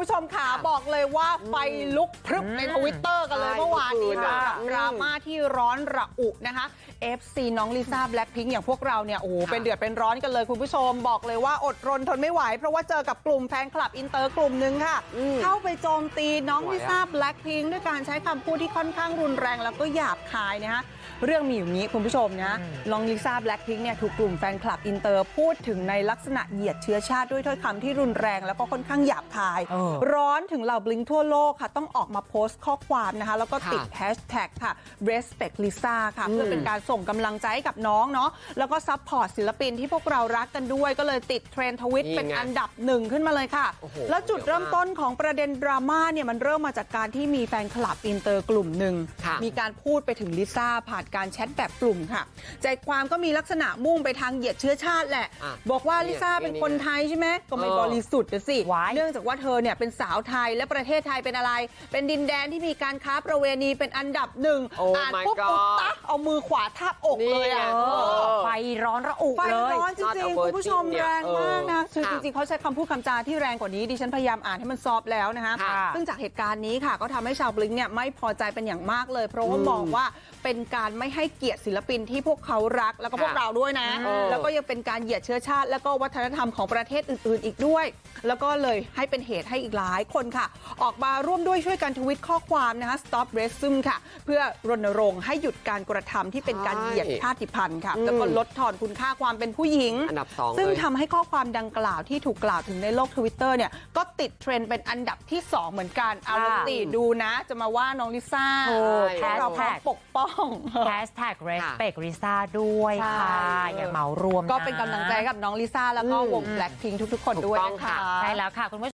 ผู้ชมค่ะบอกเลยว่าไฟลุกพรึบในทวิตเตอร์กันเลยใช่เมื่อวานนี้ค่ะเมื่อคืนกับอะดราม่าที่ร้อนระอุนะคะ FC น้องลิซ่าแบล็คพิงอย่างพวกเราเนี่ยโอ้โหค่ะเป็นเดือดเป็นร้อนกันเลยคุณผู้ชมบอกเลยว่าอดรนทนไม่ไหว เพราะว่าเจอกับกลุ่มแฟนคลับอินเตอร์กลุ่มหนึ่งค่ะอืมเข้าไปโจมตีน้องไหวอะลิซ่าแบล็คพิงด้วยการใช้คำพูดที่ค่อนข้างรุนแรงแล้วก็หยาบคายนะฮะเรื่องมีอย่างนี้คุณผู้ชมนะน้องลิซ่าแบล็คพิงเนี่ยถูกกลุ่มแฟนคลับอินเตอร์พูดถึงในลักษณะเหยียดเชื้อชาติด้วยถ้อยคำที่รุนแรงแล้วก็ค่อนข้างหยาบคายเออร้อนถึงเหล่าบลิงทั่วโลกค่ะ ต้องออกมาโพสต์ข้อความนะคะ แล้วก็ติดค่ะแฮชแท็กค่ะ respect Lisa ค่ะ เพื่อเป็นการส่งกำลังใจให้กับน้องเนาะแล้วก็ซัพพอร์ตศิลปินที่พวกเรารักกันด้วยก็เลยติดเทรนด์ทวิตนี่ไงเป็นอันดับหนึ่งขึ้นมาเลยค่ะโอ้โหแล้วจุดเยอะมากเริ่มต้นของประเด็นดราม่าเนี่ยมันเริ่มมาจากการที่มีแฟนคลับอินเตอร์กลุ่มหนึ่งค่ะมีการพูดไปถึงลิซ่าผ่านการแชทแบบกลุ่มค่ะ ใจความก็มีลักษณะมุ่งไปทางเหยียดเชื้อชาติแหละอะบอกว่าเนี่ยลิซ่าเป็นเนี่ยคนไทยใช่ไหมก็ไม่เออบริสุทธิ์นะสิว้ายเนื่องจากว่าเธอเนี่ยเป็นสาวไทยและประเทศไทยเป็นอะไร เป็นดินแดนที่มีการค้าประเวณีเป็นอันดับหนึ่ง Oh อ่าน my ปุ๊บ God อุตตะเอามือขวาทาบอกเลยอะ นี่ไงเอเอออไฟร้อนระอุไฟเลย ร้อนจ Not ริ a งๆคุณผู้ชม virgin เนี่ยแรงมากนะเออคือค่ะจริง ๆเขาใช้คำพูดคำจาที่แรงกว่านี้ดิฉันพยายามอ่านให้มันซอฟต์แล้วนะคะค่ะซึ่งจากเหตุการณ์นี้ค่ะ ก็ทำให้ชาวบลิงเนี่ยไม่พอใจเป็นอย่างมากเลย เพราะว่าอืมมองว่าเป็นการไม่ให้เกียรติศิลปินที่พวกเขารักแล้วก็พวกค่ะเราด้วยนะ เออแล้วก็ยังเป็นการเหยียดเชื้อชาติ แล้วก็วัฒนธรรมของประเทศอื่น ๆ อีกด้วย แล้วก็เลยให้เป็นเหตุให้อีกหลายคนค่ะ ออกมาร่วมด้วยช่วยกันทวิตข้อความนะคะ stop racism ค่ะ เพื่อรณรงค์ให้หยุดการกระทำที่เป็นการเหยียดชาติพันธุ์ค่ะ แล้วก็ลดทอนคุณค่าความเป็นผู้หญิง อันดับสองซึ่งเลยทำให้ข้อความดังกล่าวที่ถูกกล่าวถึงในโลกทวิตเตอร์เนี่ยก็ติดเทรนด์เป็นอันดับที่ 2 เหมือนกันเอาละสิดูนะ จะมาว่าน้องลิซ่าถูกพวกเราพร้อม hashtag ปกป้องแฮชแท็ก respect Lisa ด้วยค่ะใช่อย่าเหมารวมก็ะเป็นกำลังใจกับน้องลิซ่าแล้วก็วง Blackpink ทุกๆ คนด้วยถูกต้องนะคะค่ะใช่แล้วค่ะคุณผู้ชม